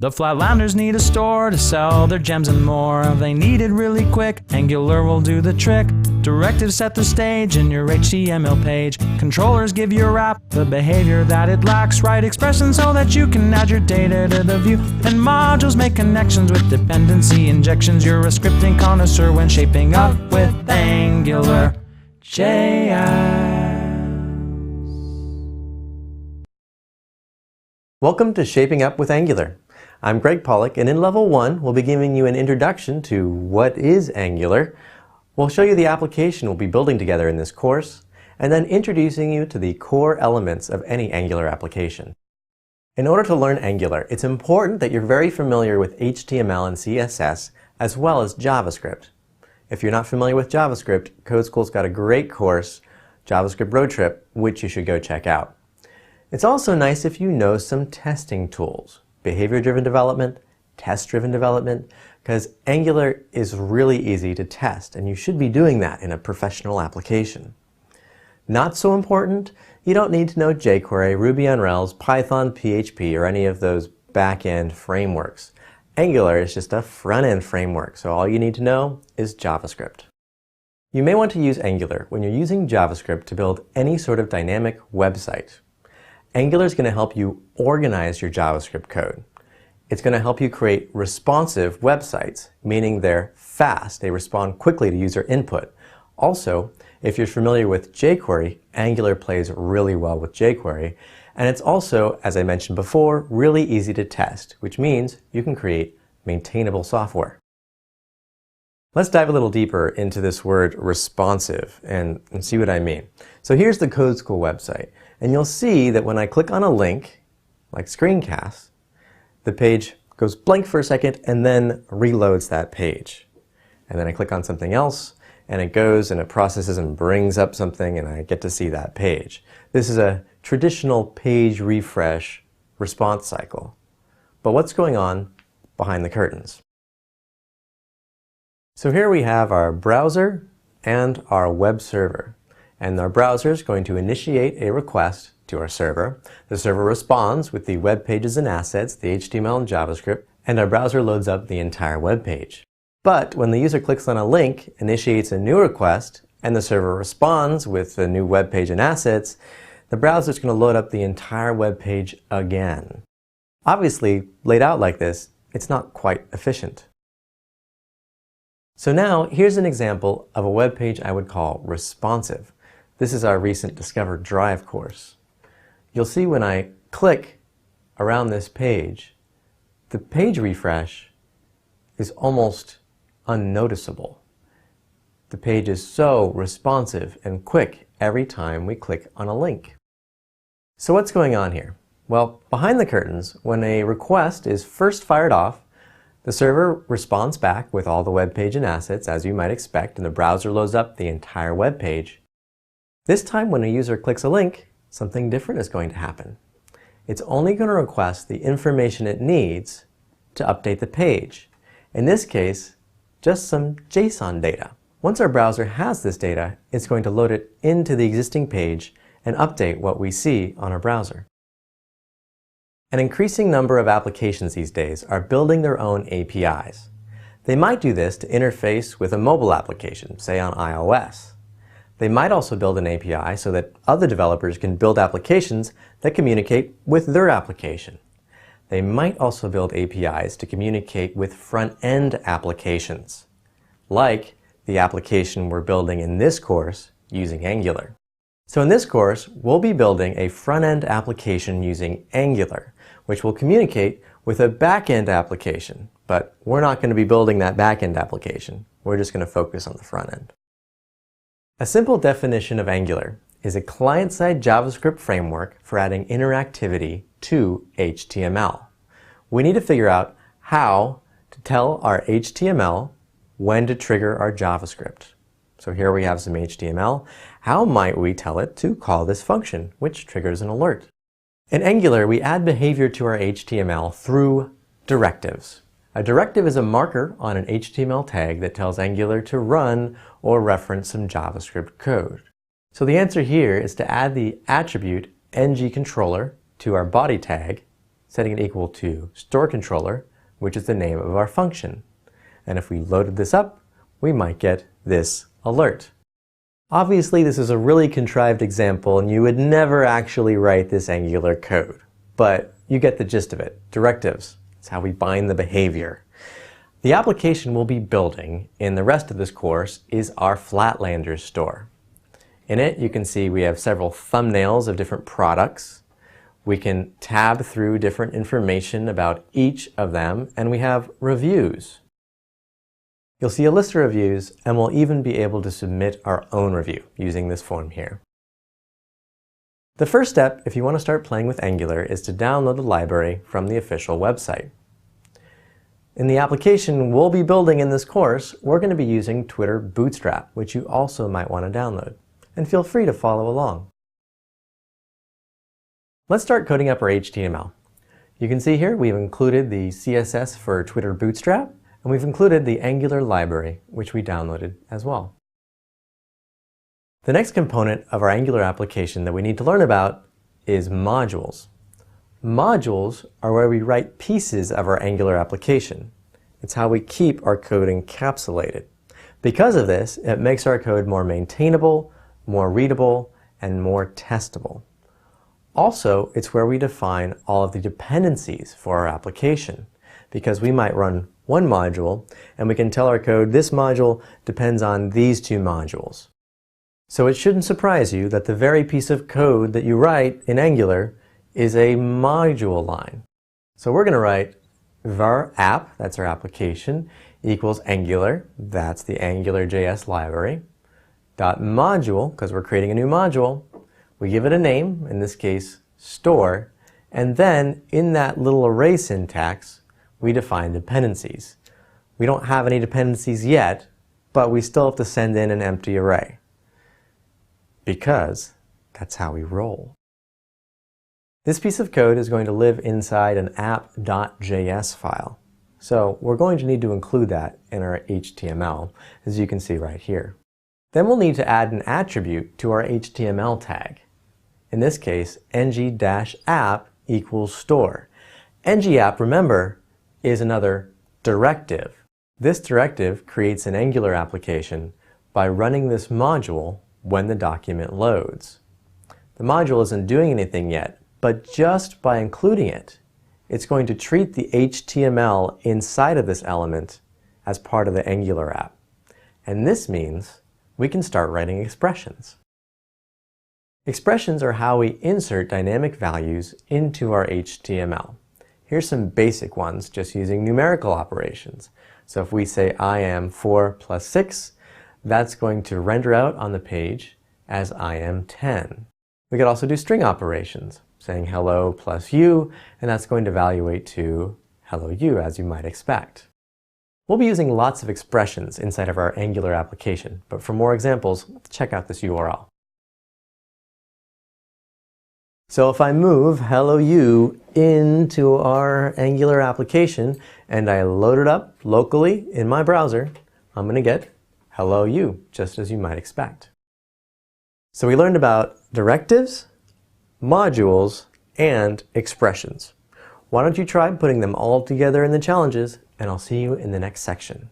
The Flatlanders need a store to sell their gems and more. They need it really quick. Angular will do the trick. Directives set the stage in your HTML page. Controllers give your app the behavior that it lacks. Write expressions so that you can add your data to the view. And modules make connections with dependency injections. You're a scripting connoisseur when shaping up with Angular JS. Welcome to Shaping Up with Angular. I'm Greg Pollock, and in Level 1, we'll be giving you an introduction to what is Angular. We'll show you the application we'll be building together in this course, and then introducing you to the core elements of any Angular application. In order to learn Angular, it's important that you're very familiar with HTML and CSS, as well as JavaScript. If you're not familiar with JavaScript, Code School's got a great course, JavaScript Road Trip, which you should go check out. It's also nice if you know some testing tools behavior-driven development, test-driven development, because Angular is really easy to test, and you should be doing that in a professional application. Not so important, you don't need to know jQuery, Ruby on Rails, Python, PHP, or any of those back-end frameworks. Angular is just a front-end framework, so all you need to know is JavaScript. You may want to use Angular when you're using JavaScript to build any sort of dynamic website. Angular is going to help you organize your JavaScript code. It's going to help you create responsive websites, meaning they're fast, they respond quickly to user input. Also, if you're familiar with jQuery, Angular plays really well with jQuery, and it's also, as I mentioned before, really easy to test, which means you can create maintainable software. Let's dive a little deeper into this word responsive and, and see what I mean. So here's the Code School website. And you'll see that when I click on a link, like screencast, the page goes blank for a second and then reloads that page. And then I click on something else and it goes and it processes and brings up something and I get to see that page. This is a traditional page refresh response cycle. But what's going on behind the curtains? So here we have our browser and our web server and our browser is going to initiate a request to our server. The server responds with the web pages and assets, the HTML and JavaScript, and our browser loads up the entire web page. But when the user clicks on a link, initiates a new request, and the server responds with the new web page and assets, the browser is going to load up the entire web page again. Obviously, laid out like this, it's not quite efficient. So now, here's an example of a web page I would call responsive. This is our recent Discover Drive course. You'll see when I click around this page, the page refresh is almost unnoticeable. The page is so responsive and quick every time we click on a link. So what's going on here? Well, behind the curtains, when a request is first fired off, the server responds back with all the web page and assets as you might expect, and the browser loads up the entire web page. This time when a user clicks a link, something different is going to happen. It's only going to request the information it needs to update the page. In this case, just some JSON data. Once our browser has this data, it's going to load it into the existing page and update what we see on our browser. An increasing number of applications these days are building their own APIs. They might do this to interface with a mobile application, say on iOS. They might also build an API so that other developers can build applications that communicate with their application. They might also build APIs to communicate with front-end applications, like the application we're building in this course using Angular. So in this course, we'll be building a front-end application using Angular, which will communicate with a back-end application. But we're not going to be building that back-end application. We're just going to focus on the front end. A simple definition of Angular is a client-side JavaScript framework for adding interactivity to HTML. We need to figure out how to tell our HTML when to trigger our JavaScript. So here we have some HTML. How might we tell it to call this function, which triggers an alert? In Angular, we add behavior to our HTML through directives. A directive is a marker on an HTML tag that tells Angular to run or reference some JavaScript code. So the answer here is to add the attribute ng-controller to our body tag setting it equal to store controller, which is the name of our function. And if we loaded this up, we might get this alert. Obviously, this is a really contrived example, and you would never actually write this Angular code. But you get the gist of it. Directives. It's how we bind the behavior. The application we'll be building in the rest of this course is our Flatlanders store. In it, you can see we have several thumbnails of different products. We can tab through different information about each of them, and we have reviews. You'll see a list of reviews, and we'll even be able to submit our own review using this form here. The first step, if you want to start playing with Angular, is to download the library from the official website. In the application we'll be building in this course, we're going to be using Twitter Bootstrap, which you also might want to download. And feel free to follow along. Let's start coding up our HTML. You can see here we've included the CSS for Twitter Bootstrap, and we've included the Angular library, which we downloaded as well. The next component of our Angular application that we need to learn about is modules. Modules are where we write pieces of our Angular application. It's how we keep our code encapsulated. Because of this, it makes our code more maintainable, more readable, and more testable. Also, it's where we define all of the dependencies for our application, because we might run one module, and we can tell our code this module depends on these two modules. So it shouldn't surprise you that the very piece of code that you write in Angular is a module line. So we're going to write var app, that's our application, equals Angular, that's the AngularJS library, dot module, because we're creating a new module, we give it a name, in this case store, and then in that little array syntax, we define dependencies. We don't have any dependencies yet, but we still have to send in an empty array because that's how we roll. This piece of code is going to live inside an app.js file. So we're going to need to include that in our HTML, as you can see right here. Then we'll need to add an attribute to our HTML tag. In this case, ng-app equals store. ng-app, remember, is another directive. This directive creates an Angular application by running this module when the document loads. The module isn't doing anything yet, but just by including it, it's going to treat the HTML inside of this element as part of the Angular app. And this means we can start writing expressions. Expressions are how we insert dynamic values into our HTML. Here's some basic ones, just using numerical operations. So if we say I am 4 plus 6, that's going to render out on the page as I am 10. We could also do string operations, saying hello plus you, and that's going to evaluate to hello you, as you might expect. We'll be using lots of expressions inside of our Angular application, but for more examples, check out this URL. So if I move hello you into our Angular application and I load it up locally in my browser, I'm going to get hello you, just as you might expect. So we learned about directives, modules, and expressions. Why don't you try putting them all together in the challenges, and I'll see you in the next section.